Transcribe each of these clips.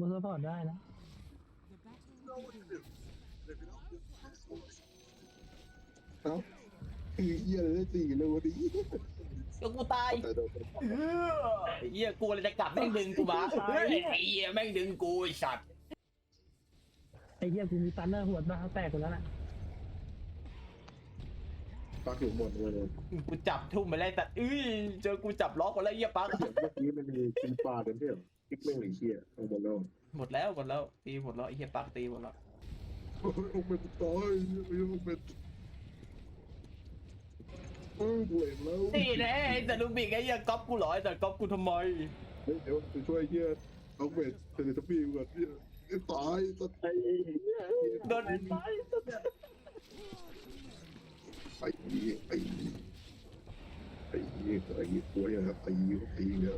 มันสปอร์ตได้นะเอ้าไอ้เหี้ยเลยตีกันเลยวันนี้ก็กูตายแต่โดนเออไอ้เหี้ยกูเลยจะกลับแม่งดึงกูมาเฮ้ยไอ้เหี้ยแม่งดึงกูไอ้สัตว์ ไอ้เหี้ยกูมีตันเนอร์หัวบ้าแตกหมดแล้วน่ะ ปักอยู่หมดเลยกูจับทุ่มไปแล้วแต่อุ้ยเจอกูจับล็อกไปแล้วไอ้เหี้ยปักเดี๋ยวเมื่อกี้มันมีกินปลาเดินเที่ยวกิ๊กเม่งหรือเหี้ยเอาหมดแล้วหมดแล้วหมดแล้วตีหมดแล้วไอ้เหี้ยปักตีหมดแล้วโอ้ยโอ้เป็นตายโอ้ยโอ้เป็นโอ้ยเหลวแล้วนี่แน่ไอ้แต่ลูบิกไอ้เหี้ยก๊อปกูเหรอไอ้แต่ก๊อปกูทำไมเฮ้ยเดี๋ยวไปช่วยเหี้ยเอาเบ็ดเทเลทับบี้ก่อนเหี้ยตายตายโดนไปไปไปไปไอ้กล้วยอะตีตีเนี่ย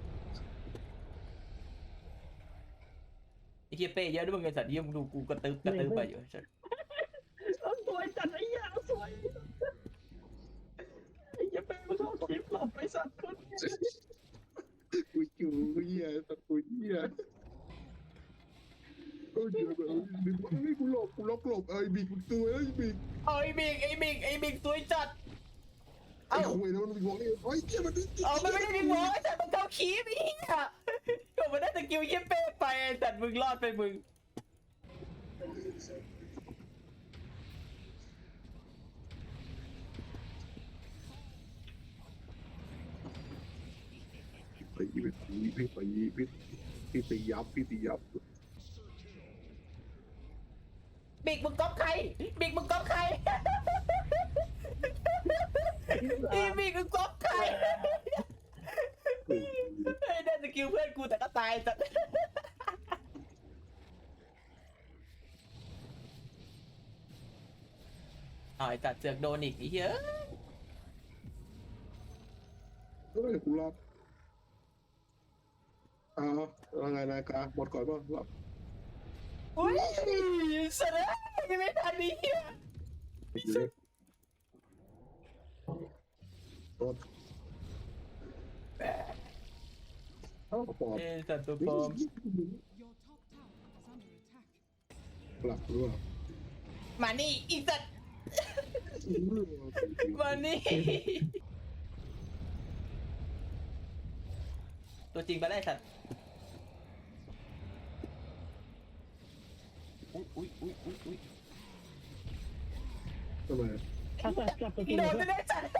ไอ้เหี้ยเป้เยอะด้วยมึงไอ้สัตว์เหี้ยมึงดูกูกระตึ๊บกระตึ๊บไปอยู่สัตว์เอาสวยจัดไอ้เหี้ยเอาสวยไอ้เหี้ยเป็นมันชอบคลิปหลบไปสัตว์คนกูจูเหี้ยสัตะกูเหี้ยเออเดี๋ยวเดี๋ยวเฮ้ยกูหลบกูล็อกหลบไอ้บิ๊กตัวไอ้บิ๊ก เอาไอ้บิ๊กไอ้บิ๊กไอ้บิ๊กต ไอ้คุยแล้วมันมีวงนี่ไอ้เจ้ามันเอามันไม่ได้มีหมอไอ้สัตว์มันเข้าคีบไอ้เหี้ยก็มันได้สกิลเหี้ยเป้ไปไอ้สัตว์มึงรอดไปมึงไปพี่ไปพี่ไปพี่พี่ตียับพี่ตียับ บิ๊กมึงก๊อปใครบิ๊กมึงก๊อปใครไอ้บิ๊กมึงก๊อปใครไอ้ได้สกิลเพื่อนกูแต่ก็ตายสัตว์เอาไอ้สัตว์เสือกโดนอีกไอ้เหี้ยเฮ้ยกูรับอ้าวยังไงนายกาหมดก่อนป่ะรับอุ้ยสัตว์เอ้ยไม่ทันไอ้เหี้ยรถเอาปอดเอ้ยสัตว์ตัวปลอม Your top tower is under attack. หลับหรือเปล่ามานี่อีสัตว์ มานี่ตัวจริงไปได้สัตว์อุ้ยอุ้ยอุ้ยอุ้ยอุ้ยทำไมถ้าจับจับตัวจริงโดนไม่ได้สัตว์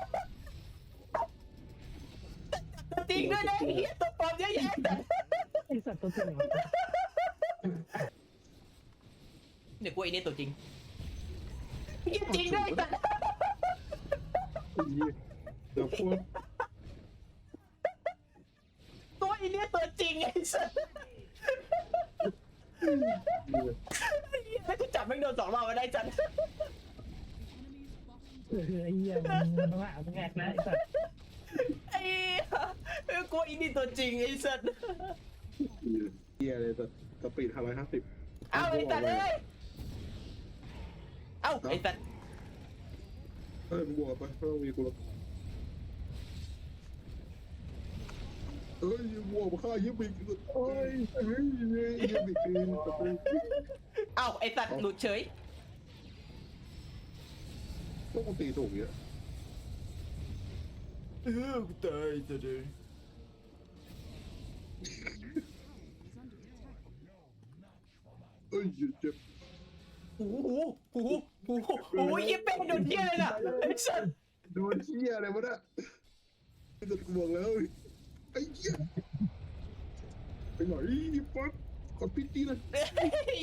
ตัวจริงด้วยนะไอ้เหี้ยตัวปลอมเยอะแยะสัตว์ไอ้สัตว์ตัวจริงเหรอเดี๋ยวกูไอ้นี่ตัวจริงเหี้ย จริงด้วยสัตว์เดี๋ยวพูดตัวไอ้เนี่ยตัวจริงไอ้สัตว์แล้วกูจับแม่งโดนสองรอบมาได้จันเออไอ้เหี้ยมึงต้องหามึงแอกนะไอ้สัตว์ไอ้เอ้ยกูไอ้นี่ตัวจริงไอ้สัตว์เฮียเลยแต่สปีดห้าร้อยห้าสิบ เอาไอ้สัตว์เอ้ยเอาไอ้สัตว์เฮ้ยมึงบวกไปไม่ต้องมีกูหรอกเอ้ยบวกมาฆ่าเยี่ยบิกโอ้ยเฮ้ยเยี่ยบิกเองแต่เป็นเอาไอ้สัตว์หลุดเฉยต้องตีถูกเนี่ยเออกูตายตัวเดียว Is under attack. เอ้ยเจ็บโอ้โห โอ้โหโอ้โหโอ้โหยี่เป็นโดนเยี่ยเลยน่ะไอ้สัตว์โดนเชี่ยอะไรวะเนี่ยไอ้ตัวกูบอกแล้วไอ้เหี้ยไปหน่อยปั๊บกดปิดตีเลย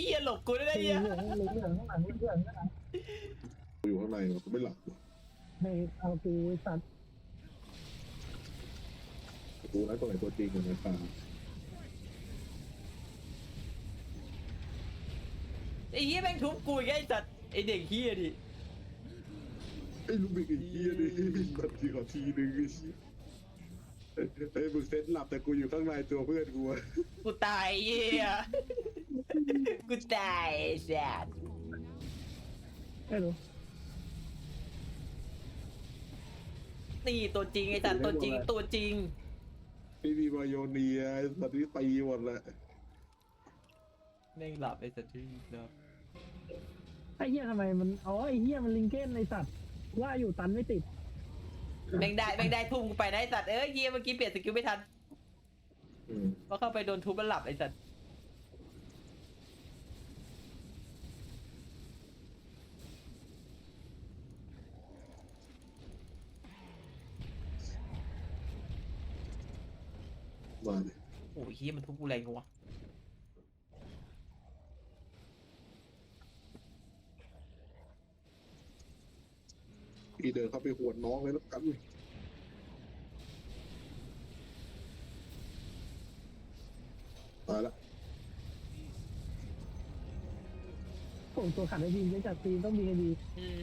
เยี่ยหลบกูได้ไงเหลืเยี่ยองเหลืองข้างหลังเหลืองข้างหลังกูอยู่ข้างในกูไม่หลับไม่เอากูไอ้สัตว์กูไอ้ตัวไหนตัวจริงกันนะตาไอ้เยี่ยแม่งทุบกูอีกไอ้สัตว์ ไอ้เด็กเฮียดิไอ้ลูกบิกไอ้เหี้ยดิมันทีขอทีนึงไอ้เหี้ยไอ้มึงเซ็ตหลับแต่กูอยู่ข้างในตัวเพื่อนกูอะกูตายเยี่ยกูตายไอ้สัตว์ไม่รู้นี่ตัวจริงไอ้สัตว์ตัวจริงตัวจริงไอ้มีมาโยเนียไอ้สัตว์นี่ตีหมดแหละ แม่งหลับไอ้สัตว์ที่หลับ ไอ้เหี้ยทำไมมัน อ๋อไอ้เหี้ยมันลิงเก้นไอ้สัตว์ ว่าอยู่ตันไม่ติดแม่งได้แม่งได้ทุ่มกูไปนะไอ้สัตว์เอ้ยเยี่ยเมื่อกี้เปลี่ยนสกิลไม่ทันอืมเพราะเข้าไปโดนทุบแล้วหลับไอ้สัตว์มาเลยโอ้ยเฮียมันทุบกูแรงกว่า พี่เดินเข้าไปหวดน้องเลยแล้วกันตายละผมตัวขัดไอ้ดีจะจัดตีมต้องมีไอ้ดีอืม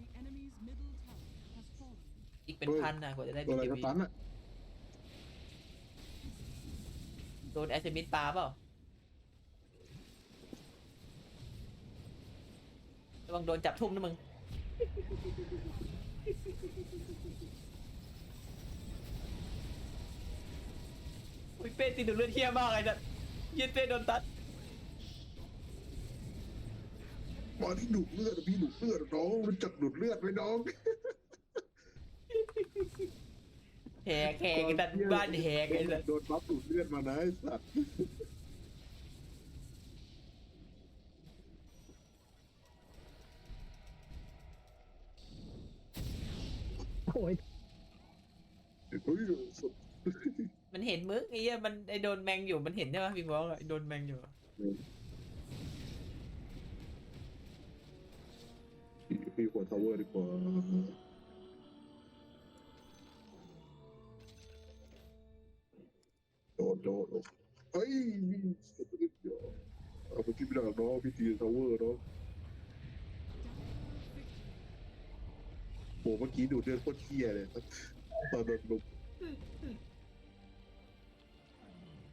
The enemy's middle tower has fallen. อีกเป็นพันนะกว่าจะได้ ตัมีวอะไรเกก็วีตันอะ โดนแอสมิดปลาเปล่าระวังโดนจับทุ่มนะมึง อุ้ยเป้ตีดูเลือดเฮี้ยมากเลยนะเย็นเป้โดนตัดมาที่ดูดเลือดอะพี่ดูดเลือดอะน้องรู้จักดูดเลือดไหมน้อง แหกแหกไอ้สัตว์บ้านแหกไอ้สัตว์โดนบัฟดูดเลือดมานะไอ้สัตว์โอ้ยเฮ้ยสุดมันเห็นมึงไอ้เหี้ยมันไอ้โดนแมงอยู่มันเห็นใช่ไหมพี่บอกอะไอ้โดนแมงอยู่อะพี่หัวทาวเวอร์ดีกว่า โดดโดดโดดเฮ้ยเอาไปที่พี่ดาวน้องพี่ตีทาวเวอร์เนาะโหเมื่อกี้ดูเดือดโคตรเที่ยเลยตอนโดนลุก